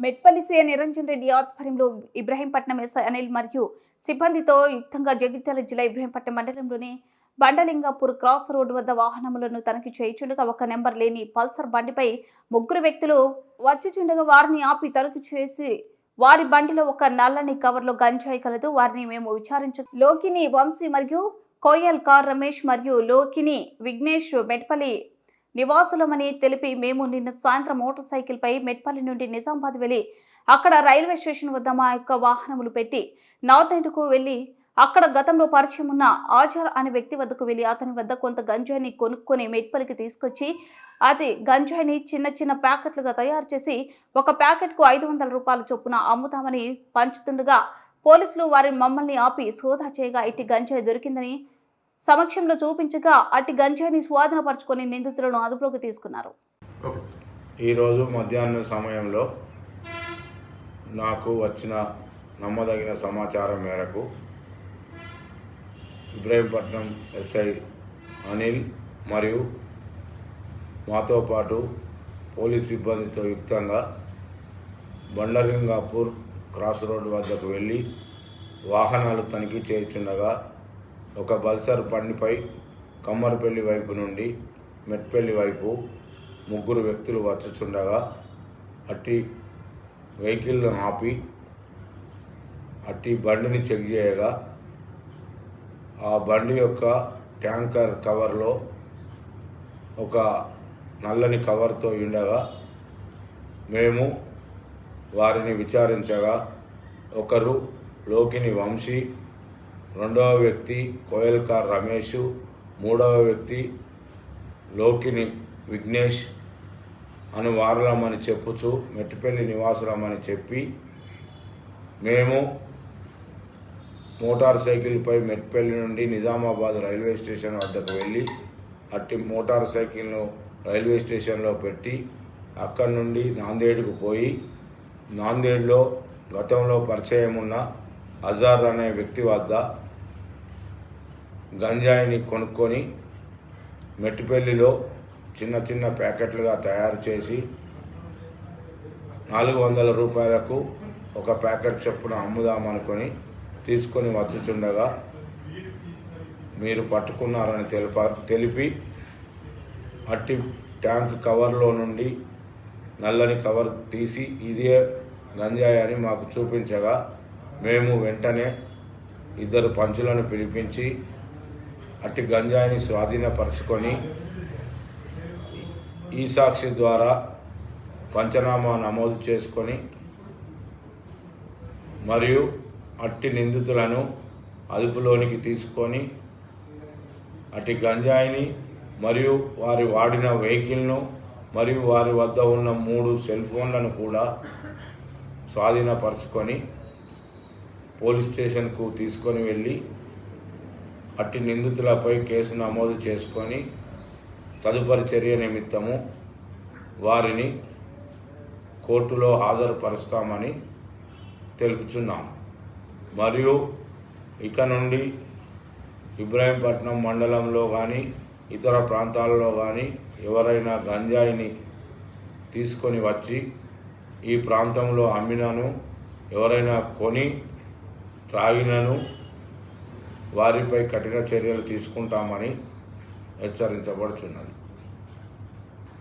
Metpally CM Niranjan Reddy ఆధ్వర్యంలో Ibrahimpatnam SI Anil మరియు సిబ్బందితో యుక్తంగా జగిత్యాల జిల్లా ఇబ్రహీంపట్నం మండలంలోని బండలింగాపూర్ క్రాస్ రోడ్డు వద్ద వాహనములను తనిఖీ చేయుచుండగా ఒక నెంబర్ లేని పల్సర్ బండిపై ముగ్గురు వ్యక్తులు వచ్చుచుండగా వారిని ఆపి తనిఖీ చేసి వారి బండిలో ఒక నల్లని కవర్లో గంజాయి కలదు. వారిని మేము విచారించ లోకిని వంశీ మరియు కోయల్ కార్ రమేష్ మరియు లోకిని విఘ్నేష్ మెట్పల్లి నివాసులమని తెలిపి మేము నిన్న సాయంత్రం మోటార్ సైకిల్పై మెట్పల్లి నుండి నిజామాబాద్ వెళ్ళి అక్కడ రైల్వే స్టేషన్ వద్ద మా యొక్క వాహనములు పెట్టి నార్త్ ఎండ్కు అక్కడ గతంలో పరిచయం ఉన్న ఆచార్ అనే వ్యక్తి వద్దకు వెళ్ళి అతని వద్ద కొంత గంజాయిని కొనుక్కొని మెట్పల్లికి తీసుకొచ్చి అది గంజాయిని చిన్న చిన్న ప్యాకెట్లుగా తయారు చేసి ఒక ప్యాకెట్కు ఐదు వందల రూపాయల చొప్పున అమ్ముతామని పంచుతుండగా పోలీసులు వారి మమ్మల్ని ఆపి సోదా చేయగా ఇటు గంజాయి దొరికిందని సమక్షంలో చూపించగా అట్టి గంజాయిని స్వాధీనపరుచుకొని నిందితులను అదుపులోకి తీసుకున్నారు. ఈరోజు మధ్యాహ్నం సమయంలో నాకు వచ్చిన నమ్మదగిన సమాచారం మేరకు ఇబ్రహీంపట్నం ఎస్ఐ అనిల్ మరియు మాతో పాటు పోలీస్ సిబ్బందితో యుక్తంగా బండరింగాపూర్ క్రాస్ రోడ్ వద్దకు వెళ్ళి వాహనాలు తనిఖీ చేయుచుండగా ఒక బల్సర్ బండిపై కమ్మరపల్లి వైపు నుండి మెట్పల్లి వైపు ముగ్గురు వ్యక్తులు వచ్చుచుండగా అట్టి వెహికల్ను ఆపి అట్టి బండిని చెక్ చేయగా ఆ బండి యొక్క ట్యాంకర్ కవర్లో ఒక నల్లని కవర్తో ఉండగా మేము వారిని విచారించగా ఒకరు లోకిని వంశీ రెండవ వ్యక్తి కోయల్కార్ రమేష్ మూడవ వ్యక్తి లోకిని విఘ్నేష్ అని వారలమని చెప్పుచు మెట్టిపల్లి నివాసులమని చెప్పి మేము మోటార్ సైకిల్పై మెట్పల్లి నుండి నిజామాబాద్ రైల్వే స్టేషన్ వద్దకు వెళ్ళి అట్టి మోటార్ సైకిల్ను రైల్వే స్టేషన్లో పెట్టి అక్కడి నుండి నాందేడుకు పోయి నాందేడ్లో గతంలో పరిచయం ఉన్న అజార్ అనే వ్యక్తి వద్ద గంజాయిని కొనుక్కొని మెట్టిపల్లిలో చిన్న చిన్న ప్యాకెట్లుగా తయారు చేసి నాలుగు వందల రూపాయలకు ఒక ప్యాకెట్ చొప్పున అమ్ముదామనుకొని తీసుకొని వచ్చుచుండగా మీరు పట్టుకున్నారని తెలిప తెలిపి అట్టి ట్యాంక్ కవర్లో నుండి నల్లని కవర్ తీసి ఇదే గంజాయి అని మాకు చూపించగా మేము వెంటనే ఇద్దరు పంచులను పిలిపించి అట్టి గంజాయిని స్వాధీనపరుచుకొని ఈ సాక్షి ద్వారా పంచనామా నమోదు చేసుకొని మరియు అట్టి నిందితులను అదుపులోనికి తీసుకొని అట్టి గంజాయిని మరియు వారి వాడిన వెహికల్ను మరియు వారి వద్ద ఉన్న మూడు సెల్ ఫోన్లను కూడా స్వాధీనపరుచుకొని పోలీస్ స్టేషన్కు తీసుకొని వెళ్ళి అట్టి నిందితులపై కేసు నమోదు చేసుకొని తదుపరి చర్య నిమిత్తము వారిని కోర్టులో హాజరుపరుస్తామని తెలుపుచున్నాం. మరియు ఇక నుండి ఇబ్రాహీంపట్నం మండలంలో కానీ ఇతర ప్రాంతాలలో కానీ ఎవరైనా గంజాయిని తీసుకొని వచ్చి ఈ ప్రాంతంలో అమ్మినను ఎవరైనా కొని త్రాగినను వారిపై కఠిన చర్యలు తీసుకుంటామని హెచ్చరించబడుతున్నది